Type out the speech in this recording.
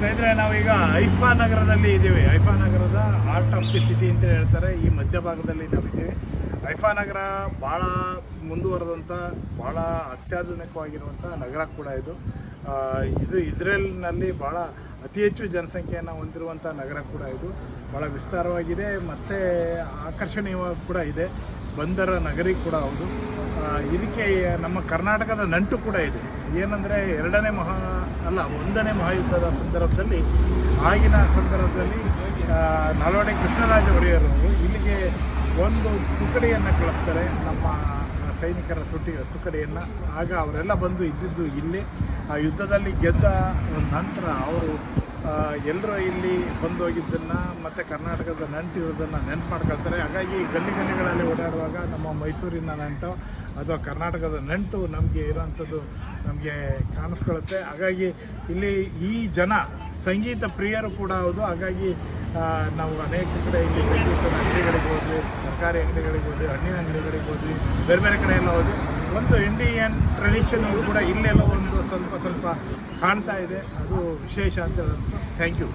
ಸ್ನೇಹಿತರೆ ನಾವೀಗ ಐಫಾ ನಗರದಲ್ಲಿ ಇದ್ದೀವಿ. ಐಫಾ ನಗರದ ಆರ್ಟ್ ಆಫ್ ದಿ ಸಿಟಿ ಅಂತ ಹೇಳ್ತಾರೆ. ಈ ಮಧ್ಯಭಾಗದಲ್ಲಿ ನಾವಿದ್ದೀವಿ. ಐಫಾ ನಗರ ಭಾಳ ಮುಂದುವರೆದಂಥ ಭಾಳ ಅತ್ಯಾಧುನಿಕವಾಗಿರುವಂಥ ನಗರ ಕೂಡ ಇದು. ಇದು ಇಸ್ರೇಲ್ನಲ್ಲಿ ಭಾಳ ಅತಿ ಹೆಚ್ಚು ಜನಸಂಖ್ಯೆಯನ್ನು ಹೊಂದಿರುವಂಥ ನಗರ ಕೂಡ ಇದು. ಭಾಳ ವಿಸ್ತಾರವಾಗಿದೆ ಮತ್ತು ಆಕರ್ಷಣೀಯವಾಗಿ ಕೂಡ ಇದೆ. ಬಂದರ ನಗರಿ ಕೂಡ ಹೌದು. ಇದಕ್ಕೆ ನಮ್ಮ ಕರ್ನಾಟಕದ ನಂಟು ಕೂಡ ಇದೆ. ಏನಂದರೆ ಎರಡನೇ ಮಹಾ ಅಲ್ಲ, ಒಂದನೇ ಮಹಾಯುದ್ಧದ ಸಂದರ್ಭದಲ್ಲಿ, ಆಗಿನ ಸಂದರ್ಭದಲ್ಲಿ ನಾಲ್ವಡಿ ಕೃಷ್ಣರಾಜ ಒಡೆಯರು ಇಲ್ಲಿಗೆ ಒಂದು ತುಕಡಿಯನ್ನು ಕಳಿಸ್ತಾರೆ. ನಮ್ಮ ಸೈನಿಕರ ತುಟಿ, ತುಕಡಿಯನ್ನು. ಆಗ ಅವರೆಲ್ಲ ಬಂದು ಇದ್ದಿದ್ದು ಇಲ್ಲಿ. ಆ ಯುದ್ಧದಲ್ಲಿ ಗೆದ್ದ ನಂತರ ಅವರು ಎಲ್ಲರೂ ಇಲ್ಲಿ ಬಂದು ಹೋಗಿದ್ದನ್ನು ಮತ್ತು ಕರ್ನಾಟಕದ ನಂಟಿರೋದನ್ನು ನೆನಪು ಮಾಡ್ಕೊಳ್ತಾರೆ ಹಾಗಾಗಿ ಗಲ್ಲಿ ಗಲ್ಲಿಗಳಲ್ಲಿ ಓಡಾಡುವಾಗ ನಮ್ಮ ಮೈಸೂರಿನ ನಂಟು ಅಥವಾ ಕರ್ನಾಟಕದ ನಂಟು ನಮಗೆ ಇರೋವಂಥದ್ದು ನಮಗೆ ಕಾಣಿಸ್ಕೊಳ್ಳುತ್ತೆ ಹಾಗಾಗಿ ಇಲ್ಲಿ ಈ ಜನ ಸಂಗೀತ ಪ್ರಿಯರು ಕೂಡ ಹೌದು. ಹಾಗಾಗಿ ನಾವು ಅನೇಕ ಕಡೆ ಇಲ್ಲಿ ಸಂಗೀತದ ಅಂಗಡಿಗಳಿಗೆ ಹೋದ್ವಿ, ತರಕಾರಿ ಅಂಗಡಿಗಳಿಗೆ ಹೋದ್ವಿ, ಹಣ್ಣಿನ ಅಂಗಡಿಗಳಿಗೆ ಹೋದ್ವಿ, ಬೇರೆ ಬೇರೆ ಕಡೆ ಎಲ್ಲ ಹೋದ್ವಿ. ಒಂದು ಇಂಡಿಯನ್ ಟ್ರೆಡಿಷನ್ ಕೂಡ ಇಲ್ಲೆಲ್ಲ ಒಂದು ಸ್ವಲ್ಪ ಸ್ವಲ್ಪ ಕಾಣ್ತಾ ಇದೆ. ಅದು ವಿಶೇಷ ಅಂತ ಥ್ಯಾಂಕ್ ಯು